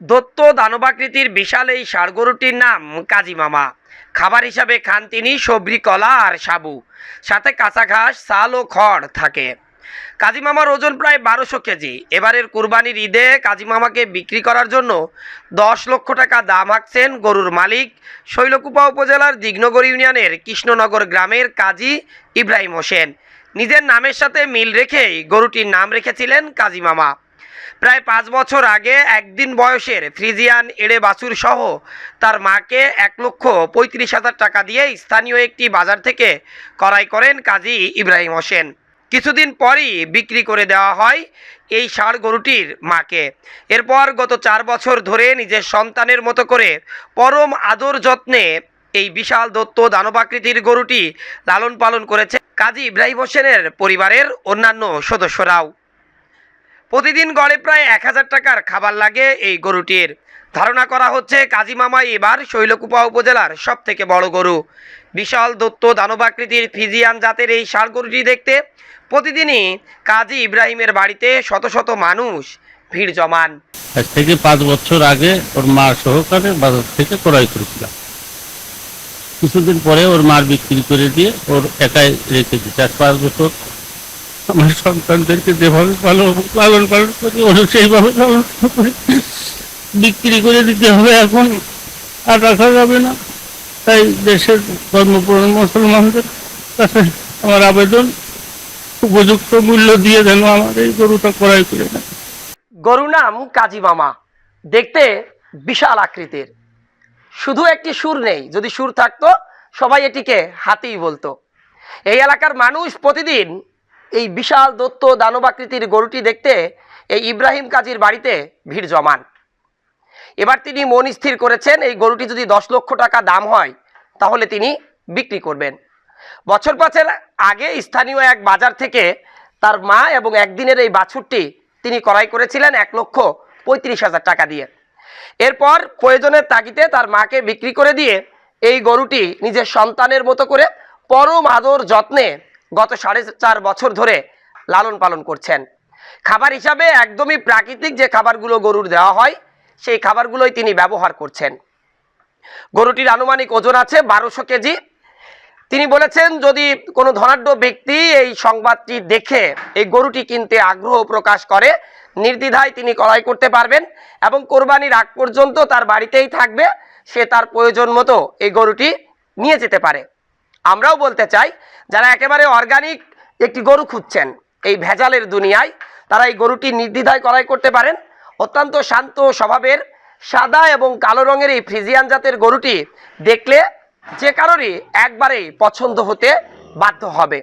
দত্ত দানবাকৃতির বিশাল এই গরুটির নাম কাজী মামা। খাবার হিসাবে খান তিনি সবরি কলা আর সাবু। সাথে কাঁচা ঘাস সাল ও খড় থাকে। কাজী মামার ওজন প্রায় বারোশো কেজি। এবারের কুরবানির ঈদে কাজী মামাকে বিক্রি করার জন্য দশ লক্ষ টাকা দাম হাঁকছেন গরুর মালিক শৈলকুপা উপজেলার দিঘনগর ইউনিয়নের কৃষ্ণনগর গ্রামের কাজী ইব্রাহিম হোসেন। নিজের নামের সাথে মিল রেখেই গরুটির নাম রেখেছিলেন কাজী মামা। প্রায় পাঁচ বছর আগে একদিন বয়সের ফ্রিজিয়ান এড়ে বাছুর সহ তার মাকে এক লক্ষ পঁয়ত্রিশ হাজার টাকা দিয়ে স্থানীয় একটি বাজার থেকে করাই করেন কাজী ইব্রাহিম হোসেন। কিছুদিন পরই বিক্রি করে দেওয়া হয় এই ষাড় গরুটির মাকে। এরপর গত চার বছর ধরে নিজের সন্তানের মতো করে পরম আদর যত্নে এই বিশাল দত্ত দানবাকৃতির গরুটি লালন পালন করেছে কাজী ইব্রাহিম হোসেনের পরিবারের অন্যান্য সদস্যরাও। প্রতিদিন গড়ে প্রায় এক হাজার টাকার খাবার লাগে এই গরুটির। ধারণা করা হচ্ছে কাজী মামা এবার শৈলকুপা উপজেলার সব থেকে বড় গরু। বিশাল দত্ত দানবাকৃতির ফিজিয়ান জাতের এই ষাঁড় গরুটি দেখতে প্রতিদিনই কাজী ইব্রাহিমের বাড়িতে শত শত মানুষ ভিড় জমান। আজ থেকে পাঁচ বছর আগে ওর মা সহকারে বাজার থেকে ক্রয় করেছিলাম। কিছুদিন পরে ওর মার বিক্রি করে দিয়ে ওর একাই রেখে আজ পাঁচ বছর আমার সন্তানদেরকে যেভাবে পালন লালন পালন করি ওর সেইভাবে পালন করি। বিক্রি করে দিতে হবে এখন, আর রাখা যাবে না। তাই দেশের ধর্মপ্রাণ মুসলমানদের কাছে আমার আবেদন, উপযুক্ত মূল্য দিয়ে যেন আমার এই গরুটা ক্রয় করে নেয়। গরু নাম কাজী মামা। দেখতে বিশাল আকৃতির। শুধু একটি সুর নেই, যদি সুর থাকতো, সবাই এটিকে হাতিই বলতো। এই এলাকার মানুষ প্রতিদিন এই বিশাল দত্ত দানবাকৃতির গরুটি দেখতে এই ইব্রাহিম কাজীর বাড়িতে ভিড় জমান। এবার তিনি মন স্থির করেছেন, এই গরুটি যদি দশ লক্ষ টাকা দাম হয়, তাহলে তিনি বিক্রি করবেন। বছর পাঁচের আগে স্থানীয় এক বাজার থেকে তার মা এবং একদিনের এই বাছুরটি তিনি ক্রয় করেছিলেন এক লক্ষ পঁয়ত্রিশ হাজার টাকা দিয়ে। এরপর প্রয়োজনের তাগিদে তার মাকে বিক্রি করে দিয়ে এই গরুটি নিজের সন্তানের মতো করে পরম আদর যত্নে গত সাড়ে চার বছর ধরে লালন পালন করছেন। খাবার হিসাবে একদমই প্রাকৃতিক যে খাবারগুলো গরুর দেওয়া হয়, সেই খাবারগুলোই তিনি ব্যবহার করছেন। গরুটির আনুমানিক ওজন আছে বারোশো কেজি। তিনি বলেছেন, যদি কোনো ধনাঢ্য ব্যক্তি এই সংবাদটি দেখে, এই গরুটি কিনতে আগ্রহ প্রকাশ করে, নির্দ্বিধায় তিনি ক্রয় করতে পারবেন এবং কোরবানির আগ পর্যন্ত তার বাড়িতেই থাকবে, সে তার প্রয়োজন মতো এই গরুটি নিয়ে যেতে পারে। আমরাও বলতে চাই, যারা একেবারে অর্গানিক একটি গরু খুঁজছেন এই ভেজালের দুনিয়ায়, তারা এই গরুটি নির্দ্বিধায় ক্রয় করতে পারেন। অত্যন্ত শান্ত স্বভাবের, সাদা এবং কালো রঙের এই ফ্রিজিয়ান জাতের গরুটি দেখলে যে কারোরই একবারেই পছন্দ হতে বাধ্য হবে।